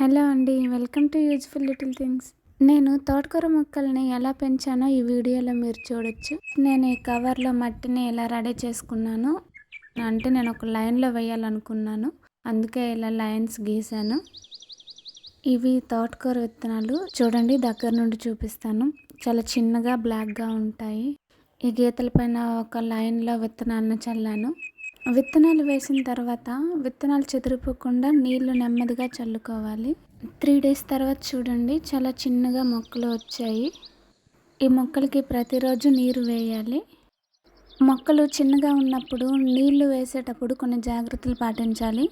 Hello అండి welcome to useful little things. నేను తోటకూర మొక్కల్ని ఎలా పెంచానో ఈ వీడియోలో మీరు చూడొచ్చు. నేను ఈ కవర్లో మట్టిని ఎలా రెడీ చేసుకున్నాను అంటే నేను ఒక లైన్లో వేయాలనుకున్నాను. అందుకే ఇలా లైన్స్ గీసాను ఇవి తోటకూర విత్తనాలు. చూడండి దగ్గర నుండి చూపిస్తాను. చాలా చిన్నగా బ్లాక్గా ఉంటాయి. ఈ గీతల పైన ఒక లైన్లో విత్తనాలను చల్లాను. విత్తనాలు వేసిన తర్వాత విత్తనాలు చెదిరిపోకుండా నీళ్ళు నెమ్మదిగా చల్లుకోవాలి. త్రీ డేస్ తర్వాత చూడండి చాలా చిన్నగా మొక్కలు వచ్చాయి. ఈ మొక్కలకి ప్రతిరోజు నీరు వేయాలి. మొక్కలు చిన్నగా ఉన్నప్పుడు నీళ్ళు వేసేటప్పుడు కొన్ని జాగ్రత్తలు పాటించాలి.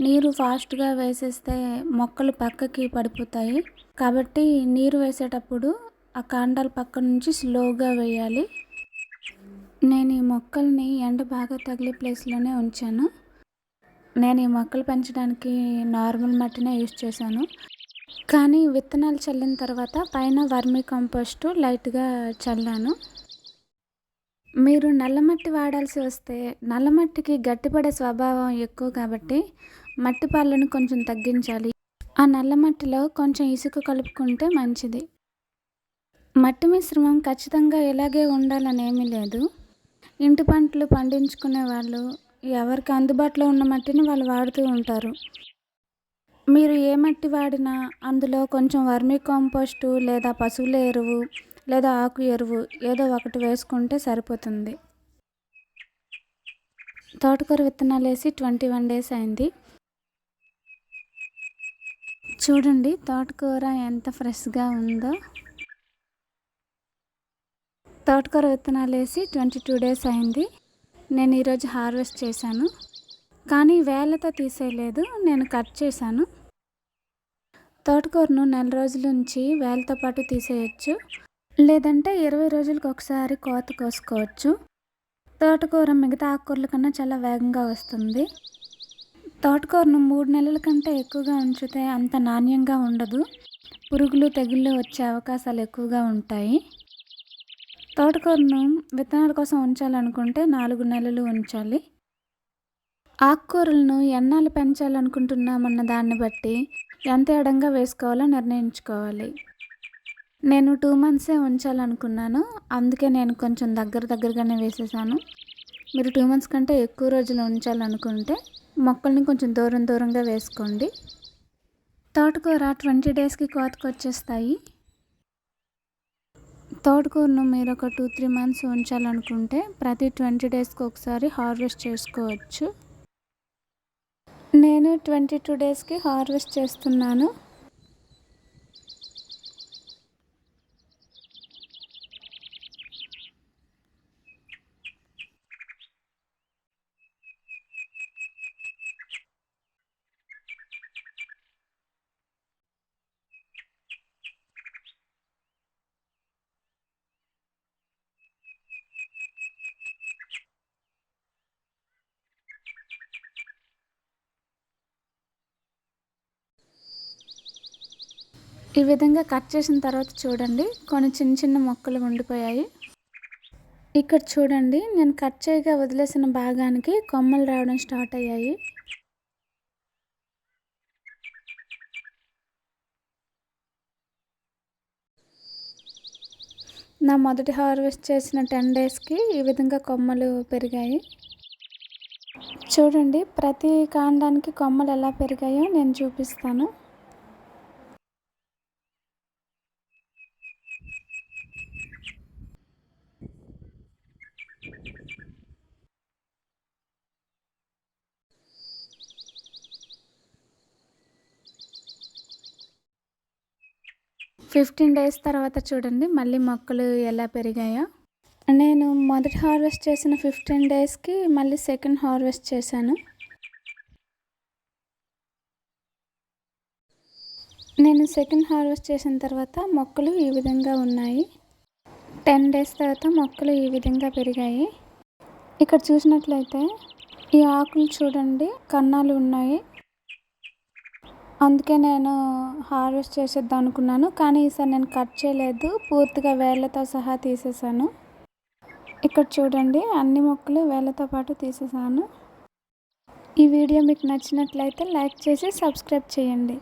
నీరు ఫాస్ట్గా వేసేస్తే మొక్కలు పక్కకి పడిపోతాయి. కాబట్టి నీరు వేసేటప్పుడు ఆ కాండాల పక్క నుంచి స్లోగా వేయాలి. నేను ఈ మొక్కల్ని ఎండ బాగా తగిలే ప్లేస్లోనే ఉంచాను. నేను ఈ మొక్కలు పెంచడానికి నార్మల్ మట్టినే యూజ్ చేశాను. కానీ విత్తనాలు చల్లిన తర్వాత పైన వర్మీ కంపోస్ట్ లైట్గా చల్లాను. మీరు నల్లమట్టి వాడాల్సి వస్తే నల్లమట్టికి గట్టిపడే స్వభావం ఎక్కువ కాబట్టి మట్టి పాలను కొంచెం తగ్గించాలి. ఆ నల్లమట్టిలో కొంచెం ఇసుక కలుపుకుంటే మంచిది. మట్టి మిశ్రమం ఖచ్చితంగా ఇలాగే ఉండాలని ఏమీ లేదు. ఇంటి పంటలు పండించుకునే వాళ్ళు ఎవరికి అందుబాటులో ఉన్న మట్టిని వాళ్ళు వాడుతూ ఉంటారు. మీరు ఏ మట్టి వాడినా అందులో కొంచెం వర్మీ కాంపోస్టు లేదా పశువుల ఎరువు లేదా ఆకు ఎరువు ఏదో ఒకటి వేసుకుంటే సరిపోతుంది. తోటకూర విత్తనాలు వేసి ట్వంటీ వన్ డేస్ అయింది. చూడండి తోటకూర ఎంత ఫ్రెష్గా ఉందో. తోటకూర విత్తనాలు వేసి ట్వంటీ టూ డేస్ అయింది. నేను ఈరోజు హార్వెస్ట్ చేశాను. కానీ వేళ్ళతో తీసేయలేదు. నేను కట్ చేశాను. తోటకూరను నెల రోజుల నుంచి వేలతో పాటు తీసేయచ్చు. లేదంటే ఇరవై రోజులకు ఒకసారి కోత కోసుకోవచ్చు. తోటకూర మిగతా ఆకుకూరల కన్నా చాలా వేగంగా వస్తుంది. తోటకూరను మూడు నెలల కంటే ఎక్కువగా ఉంచితే అంత నాణ్యంగా ఉండదు. పురుగులు తెగుళ్ళు వచ్చే అవకాశాలు ఎక్కువగా ఉంటాయి. తోటకూరను విత్తనాల కోసం ఉంచాలనుకుంటే నాలుగు నెలలు ఉంచాలి. ఆకుకూరలను ఎన్నాళ్ళు పెంచాలనుకుంటున్నామన్న దాన్ని బట్టి ఎంత ఎడంగా వేసుకోవాలో నిర్ణయించుకోవాలి. నేను టూ మంత్సే ఉంచాలనుకున్నాను. అందుకే నేను కొంచెం దగ్గర దగ్గరగానే వేసేసాను. మీరు టూ మంత్స్ కంటే ఎక్కువ రోజులు ఉంచాలనుకుంటే మొక్కల్ని కొంచెం దూరం దూరంగా వేసుకోండి. తోటకూర ట్వంటీ డేస్కి కోతకు వచ్చేస్తాయి తోటకూరను మీరు ఒక టూ త్రీ మంత్స్ ఉంచాలనుకుంటే ప్రతి ట్వంటీ డేస్కి ఒకసారి హార్వెస్ట్ చేసుకోవచ్చు. నేను ట్వంటీ టూ డేస్కి హార్వెస్ట్ చేస్తున్నాను. ఈ విధంగా కట్ చేసిన తర్వాత చూడండి. కొన్ని చిన్న చిన్న మొక్కలు ఉండిపోయాయి. ఇక్కడ చూడండి. నేను కట్ చేయగా వదిలేసిన భాగానికి కొమ్మలు రావడం స్టార్ట్ అయ్యాయి. నా మొదటి హార్వెస్ట్ చేసిన టెన్ డేస్కి ఈ విధంగా కొమ్మలు పెరిగాయి. చూడండి. ప్రతి కాండానికి కొమ్మలు ఎలా పెరిగాయో నేను చూపిస్తాను. ఫిఫ్టీన్ డేస్ తర్వాత చూడండి మళ్ళీ మొక్కలు ఎలా పెరిగాయో. నేను మొదటి హార్వెస్ట్ చేసిన ఫిఫ్టీన్ డేస్కి మళ్ళీ సెకండ్ హార్వెస్ట్ చేశాను. నేను సెకండ్ హార్వెస్ట్ చేసిన తర్వాత మొక్కలు ఈ విధంగా ఉన్నాయి. టెన్ డేస్ తర్వాత మొక్కలు ఈ విధంగా పెరిగాయి. ఇక్కడ చూసినట్లయితే ఈ ఆకులు చూడండి కన్నాలు ఉన్నాయి. అందుకే నేను హార్వెస్ట్ చేసేద్దాం అనుకున్నాను కానీ ఈసారి నేను కట్ చేయలేదు. పూర్తిగా వేళ్ళతో సహా తీసేసాను. ఇక్కడ చూడండి అన్ని మొక్కలు వేళ్ళతో పాటు తీసేసాను. ఈ వీడియో మీకు నచ్చినట్లయితే లైక్ చేసి సబ్స్క్రైబ్ చేయండి.